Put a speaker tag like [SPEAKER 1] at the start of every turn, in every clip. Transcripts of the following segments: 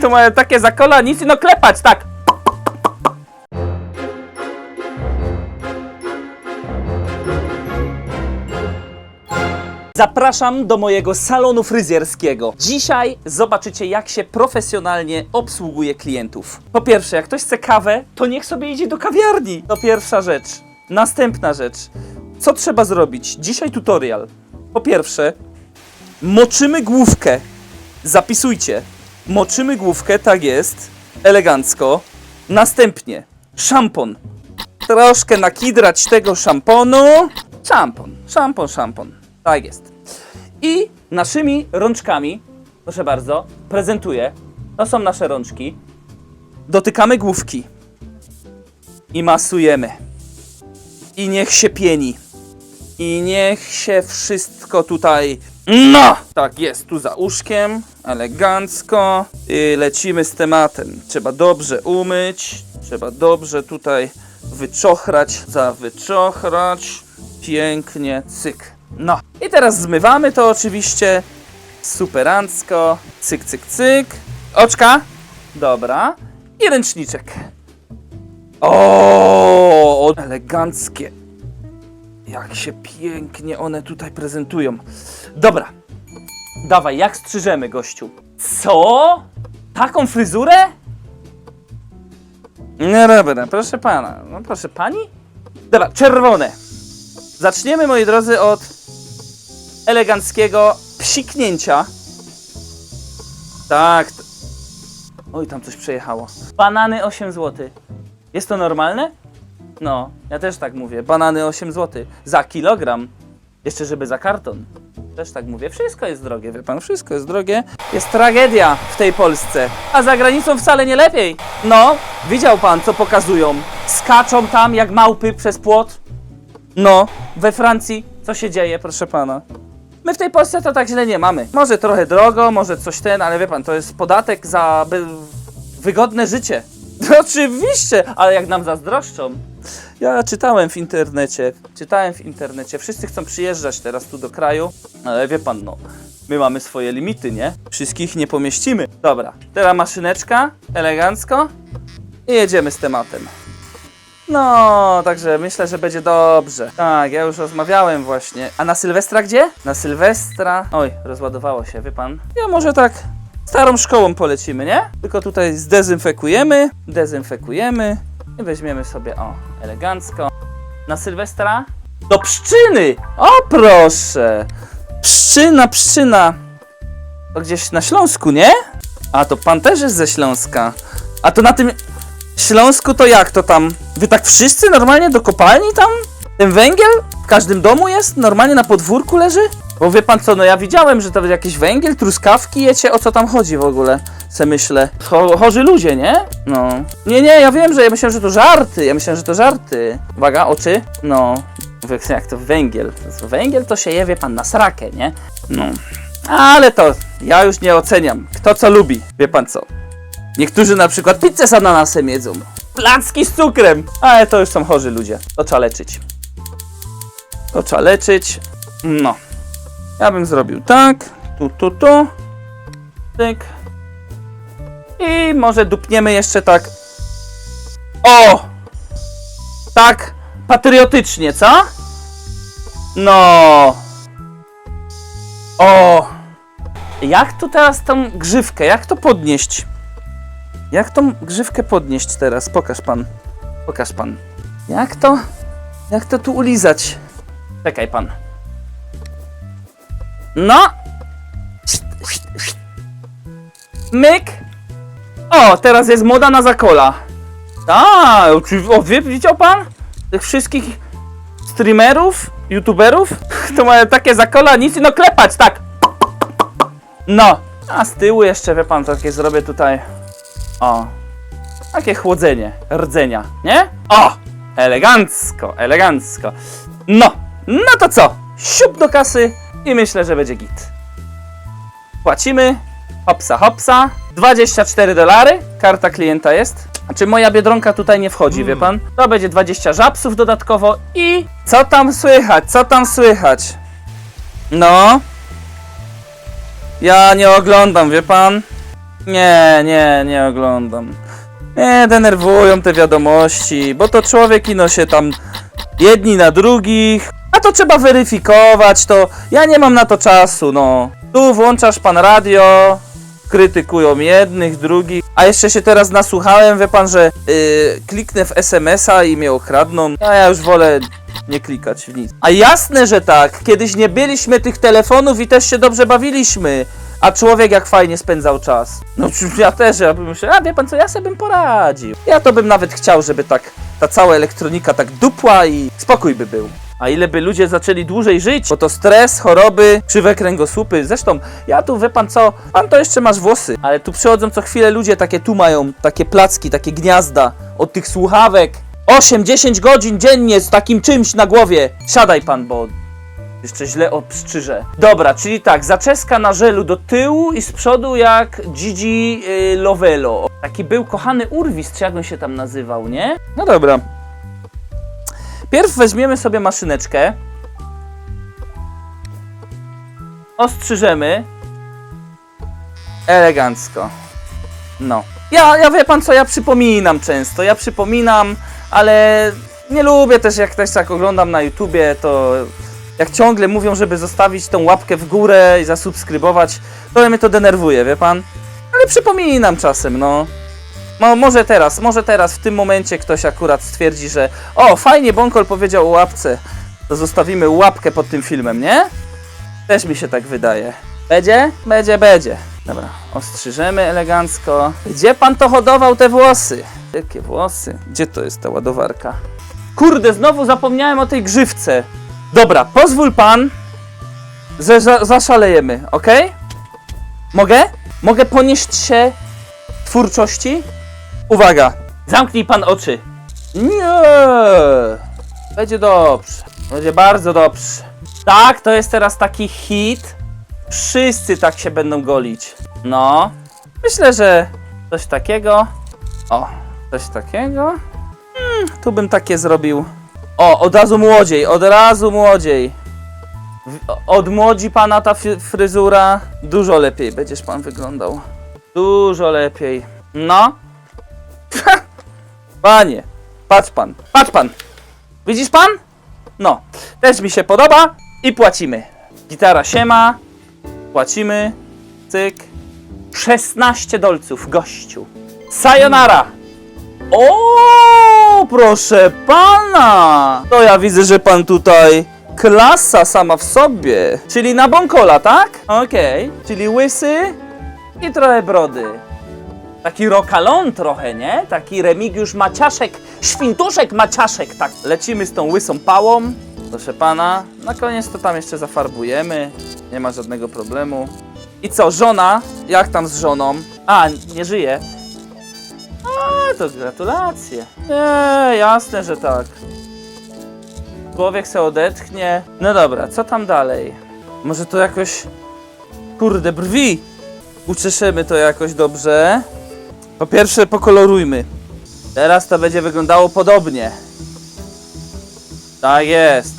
[SPEAKER 1] To mają takie zakola, nic no klepać, tak. Zapraszam do mojego salonu fryzjerskiego. Dzisiaj zobaczycie, jak się profesjonalnie obsługuje klientów. Po pierwsze, jak ktoś chce kawę, to niech sobie idzie do kawiarni. To pierwsza rzecz. Następna rzecz. Co trzeba zrobić? Dzisiaj tutorial. Po pierwsze, moczymy główkę. Zapisujcie. Moczymy główkę, tak jest. Elegancko. Następnie szampon. Troszkę nakidrać tego szamponu. Szampon, szampon, szampon. Tak jest. I naszymi rączkami, proszę bardzo, prezentuję. To są nasze rączki. Dotykamy główki. I masujemy. I niech się pieni. I niech się wszystko tutaj. No! Tak jest, tu za uszkiem, elegancko. I lecimy z tematem. Trzeba dobrze umyć, trzeba dobrze tutaj wyczochrać, zawyczochrać. Pięknie, cyk. No. I teraz zmywamy to oczywiście. Superancko. Cyk, cyk, cyk. Oczka. Dobra. I ręczniczek. O, eleganckie. Jak się pięknie one tutaj prezentują. Dobra. Dawaj, jak strzyżemy, gościu? Co? Taką fryzurę? Nie dobra, proszę pana. No proszę pani? Dobra, czerwone. Zaczniemy, moi drodzy, od eleganckiego psiknięcia. Tak. Oj, tam coś przejechało. Banany 8 zł. Jest to normalne? No, ja też tak mówię. Banany 8 zł. Za kilogram. Jeszcze żeby za karton. Też tak mówię. Wszystko jest drogie, wie pan, wszystko jest drogie. Jest tragedia w tej Polsce. A za granicą wcale nie lepiej. No, widział pan, co pokazują. Skaczą tam jak małpy przez płot. No, we Francji co się dzieje, proszę pana? My w tej Polsce to tak źle nie mamy. Może trochę drogo, może coś ten, ale wie pan, to jest podatek za wygodne życie. Oczywiście, ale jak nam zazdroszczą. Ja czytałem w internecie, czytałem w internecie, wszyscy chcą przyjeżdżać teraz tu do kraju, ale wie pan, no, my mamy swoje limity, nie? Wszystkich nie pomieścimy. Dobra, teraz maszyneczka, elegancko i jedziemy z tematem. No, także myślę, że będzie dobrze. Tak, ja już rozmawiałem właśnie. A na Sylwestra gdzie? Na Sylwestra. Oj, rozładowało się, wie pan. Ja może tak starą szkołą polecimy, nie? Tylko tutaj zdezynfekujemy, dezynfekujemy i weźmiemy sobie, o, elegancko. Na Sylwestra do pszczyny! O, proszę! Pszczyna, pszczyna. To gdzieś na Śląsku, nie? A, to pan też jest ze Śląska. A to na tym Śląsku to jak to tam? Wy tak wszyscy normalnie do kopalni tam? Ten węgiel w każdym domu jest? Normalnie na podwórku leży? Bo wie pan co, no ja widziałem, że to jakiś węgiel, truskawki jecie, o co tam chodzi w ogóle? Se myślę. Cho chorzy ludzie, nie? No. Nie, nie, ja wiem, że ja myślałem, że to żarty. Ja myślałem, że to żarty. Uwaga, oczy. No. Jak to węgiel? Węgiel to się je, wie pan, na srakę, nie? No. Ale to ja już nie oceniam. Kto co lubi, wie pan co? Niektórzy na przykład pizzę z ananasem jedzą. Placki z cukrem. Ale to już są chorzy ludzie. To trzeba leczyć. To trzeba leczyć. No. Ja bym zrobił tak. Tu, tu, tu. Tyk. I może dupniemy jeszcze tak. O! Tak patriotycznie, co? No. O! Jak tu teraz tą grzywkę, jak to podnieść? Jak tą grzywkę podnieść teraz? Pokaż pan. Pokaż pan. Jak to? Jak to tu ulizać? Czekaj pan. No! Myk! O, teraz jest moda na zakola. A, o, wie, widział pan? Tych wszystkich streamerów, youtuberów, to mają takie zakola, nic no klepać, tak! No, a z tyłu jeszcze, wie pan, takie zrobię tutaj o. Takie chłodzenie, rdzenia, nie? O! Elegancko, elegancko. No, no to co? Siup do kasy i myślę, że będzie git. Płacimy. Hopsa, hopsa. 24 dolary. Karta klienta jest. Znaczy moja biedronka tutaj nie wchodzi, wie pan? To będzie 20 żabsów dodatkowo i... Co tam słychać? Co tam słychać? No. Ja nie oglądam, wie pan? Nie, nie, nie oglądam. Nie, denerwują te wiadomości, bo to człowiek ino się tam jedni na drugich, a to trzeba weryfikować, to ja nie mam na to czasu, no. Tu włączasz pan radio, krytykują jednych, drugich, a jeszcze się teraz nasłuchałem, wie pan, że yy, kliknę w SMS-a i mnie okradną, a ja już wolę nie klikać w nic. A jasne, że tak, kiedyś nie byliśmy tych telefonów i też się dobrze bawiliśmy. A człowiek jak fajnie spędzał czas. No ja też, ja bym myślał, a wie pan co, ja sobie bym poradził. Ja to bym nawet chciał, żeby tak ta cała elektronika tak dupła i spokój by był. A ile by ludzie zaczęli dłużej żyć, bo to stres, choroby, krzywe kręgosłupy. Zresztą, ja tu, wie pan co, pan to jeszcze masz włosy, ale tu przychodzą co chwilę ludzie, takie tu mają, takie placki, takie gniazda od tych słuchawek. 8-10 godzin dziennie z takim czymś na głowie. Siadaj pan, bo jeszcze źle obstrzyżę. Dobra, czyli tak, zaczeska na żelu do tyłu i z przodu jak Gigi y, Lovello. Taki był kochany Urwis, czy jak on się tam nazywał, nie? No dobra. Pierw weźmiemy sobie maszyneczkę. Ostrzyżemy. Elegancko. No. Ja, ja wie pan co, ja przypominam często, ja przypominam, ale nie lubię też jak też tak oglądam na YouTubie, to jak ciągle mówią, żeby zostawić tą łapkę w górę i zasubskrybować, to mnie to denerwuje, wie pan? Ale przypominam czasem, no. Może teraz, może teraz w tym momencie ktoś akurat stwierdzi, że o, fajnie Bonkol powiedział o łapce, to zostawimy łapkę pod tym filmem, nie? Też mi się tak wydaje. Będzie? Będzie, będzie. Dobra, ostrzyżemy elegancko. Gdzie pan to hodował te włosy? Jakie włosy? Gdzie to jest ta ładowarka? Kurde, znowu zapomniałem o tej grzywce. Dobra, pozwól pan, że za zaszalejemy, ok? Mogę? Mogę ponieść się twórczości? Uwaga! Zamknij pan oczy. Nie! Będzie dobrze. Będzie bardzo dobrze. Tak, to jest teraz taki hit. Wszyscy tak się będą golić. No. Myślę, że coś takiego. O, coś takiego. Hmm, tu bym takie zrobił. O, od razu młodziej, od razu młodziej. W- Odmłodzi pana ta fry- fryzura. Dużo lepiej będziesz pan wyglądał. Dużo lepiej. No. Panie, patrz pan, patrz pan. Widzisz pan? No, też mi się podoba i płacimy. Gitara siema, płacimy, cyk. 16 dolców, gościu. Sayonara! O, proszę pana! To ja widzę, że pan tutaj klasa sama w sobie. Czyli na bąkola, tak? Okej. Czyli łysy i trochę brody. Taki rokalon trochę, nie? Taki Remigiusz Maciaszek, Świntuszek Maciaszek, tak. Lecimy z tą łysą pałą, proszę pana. Na koniec to tam jeszcze zafarbujemy, nie ma żadnego problemu. I co, żona? Jak tam z żoną? A, nie żyje. A, to gratulacje. Nie, jasne, że tak. Człowiek se odetchnie. No dobra, co tam dalej? Może to jakoś... Kurde, brwi! Uczeszymy to jakoś dobrze. Po pierwsze pokolorujmy. Teraz to będzie wyglądało podobnie. Tak jest.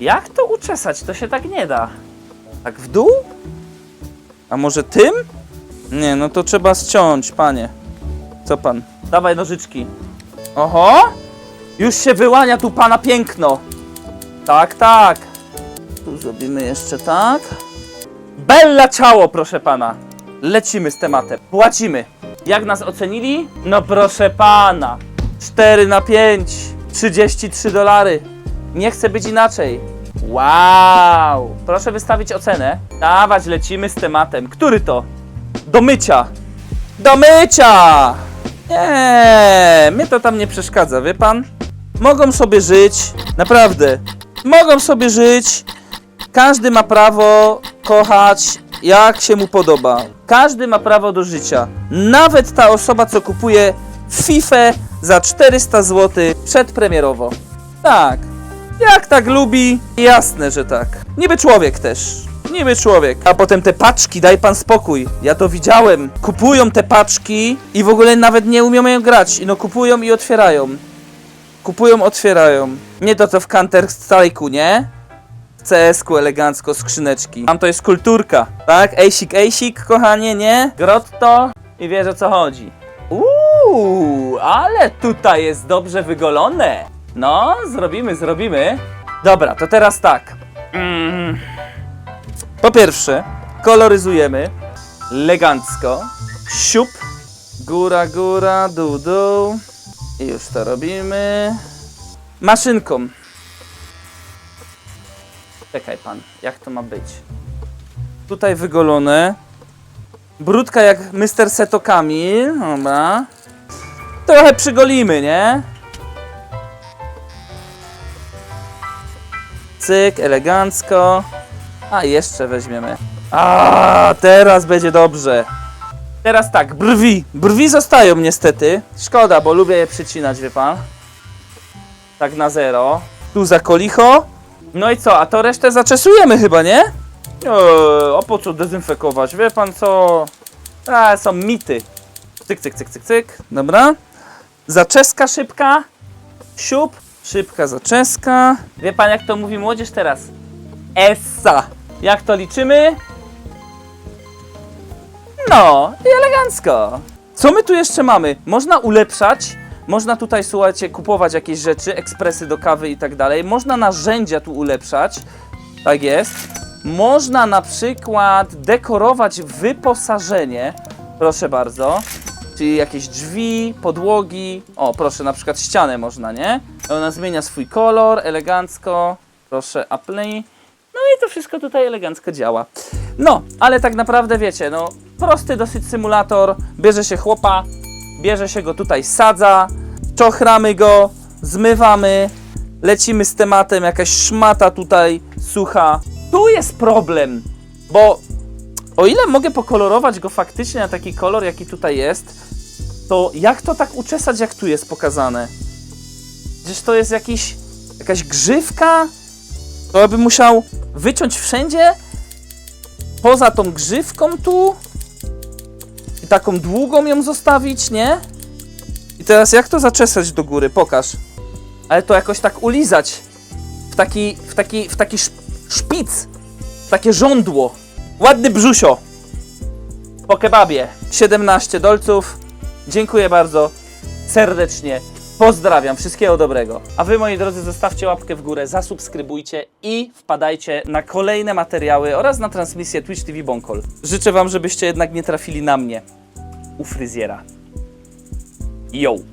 [SPEAKER 1] Jak to uczesać? To się tak nie da. Tak w dół? A może tym? Nie, no to trzeba ściąć, panie. Co pan? Dawaj nożyczki. Oho! Już się wyłania tu pana piękno. Tak, tak. Tu zrobimy jeszcze tak. Bella ciało, proszę pana. Lecimy z tematem. Płacimy. Jak nas ocenili? No proszę pana. 4 na 5. 33 dolary. Nie chce być inaczej. Wow. Proszę wystawić ocenę. Dawać, lecimy z tematem. Który to? Do mycia. Do mycia! Nie, mnie to tam nie przeszkadza, wie pan? Mogą sobie żyć, naprawdę. Mogą sobie żyć. Każdy ma prawo kochać jak się mu podoba. Każdy ma prawo do życia. Nawet ta osoba, co kupuje FIFA za 400 zł przedpremierowo. Tak. Jak tak lubi, jasne, że tak. Niby człowiek też. Niby człowiek. A potem te paczki, daj pan spokój. Ja to widziałem. Kupują te paczki i w ogóle nawet nie umieją grać. I no kupują i otwierają. Kupują, otwierają. Nie to co w Counter Strike'u, nie? W CS-ku elegancko, skrzyneczki. Tam to jest kulturka, tak? Ejsik, ejsik, kochanie, nie? Grotto i wiesz o co chodzi. Uuu, ale tutaj jest dobrze wygolone. No, zrobimy, zrobimy. Dobra, to teraz tak. Mm. Po pierwsze, koloryzujemy elegancko. Siup, góra, góra, dół, dół. I już to robimy. Maszynką. Czekaj pan, jak to ma być? Tutaj wygolone. Brudka jak Mr. Seto Kamil. Dobra. Trochę przygolimy, nie? Cyk, elegancko. A, jeszcze weźmiemy. A, teraz będzie dobrze. Teraz tak, brwi. Brwi zostają niestety. Szkoda, bo lubię je przycinać, wie pan. Tak na zero. Tu za kolicho. No i co, a to resztę zaczesujemy chyba, nie? Eee, a po co dezynfekować? Wie pan co? A, są mity. Cyk, cyk, cyk, cyk, cyk. Dobra. Zaczeska szybka. Siup. Szybka zaczeska. Wie pan jak to mówi młodzież teraz? Essa. Jak to liczymy? No, i elegancko. Co my tu jeszcze mamy? Można ulepszać, można tutaj, słuchajcie, kupować jakieś rzeczy, ekspresy do kawy i tak dalej. Można narzędzia tu ulepszać. Tak jest. Można na przykład dekorować wyposażenie. Proszę bardzo. Czyli jakieś drzwi, podłogi. O, proszę, na przykład ścianę można, nie? Ona zmienia swój kolor elegancko. Proszę, apply. No i to wszystko tutaj elegancko działa. No, ale tak naprawdę wiecie, no prosty dosyć symulator. Bierze się chłopa, bierze się go tutaj, sadza, czochramy go, zmywamy, lecimy z tematem, jakaś szmata tutaj sucha. Tu jest problem, bo o ile mogę pokolorować go faktycznie na taki kolor, jaki tutaj jest, to jak to tak uczesać, jak tu jest pokazane? Przecież to jest jakiś, jakaś grzywka? To bym musiał wyciąć wszędzie, poza tą grzywką tu taką długą ją zostawić, nie? I teraz jak to zaczesać do góry? Pokaż. Ale to jakoś tak ulizać w taki, w taki, w taki szp- szpic, w takie żądło. Ładny brzusio. Po kebabie. 17 dolców. Dziękuję bardzo serdecznie. Pozdrawiam, wszystkiego dobrego. A wy, moi drodzy, zostawcie łapkę w górę, zasubskrybujcie i wpadajcie na kolejne materiały oraz na transmisję Twitch TV Bonkol. Życzę wam, żebyście jednak nie trafili na mnie o frisierà. Yo!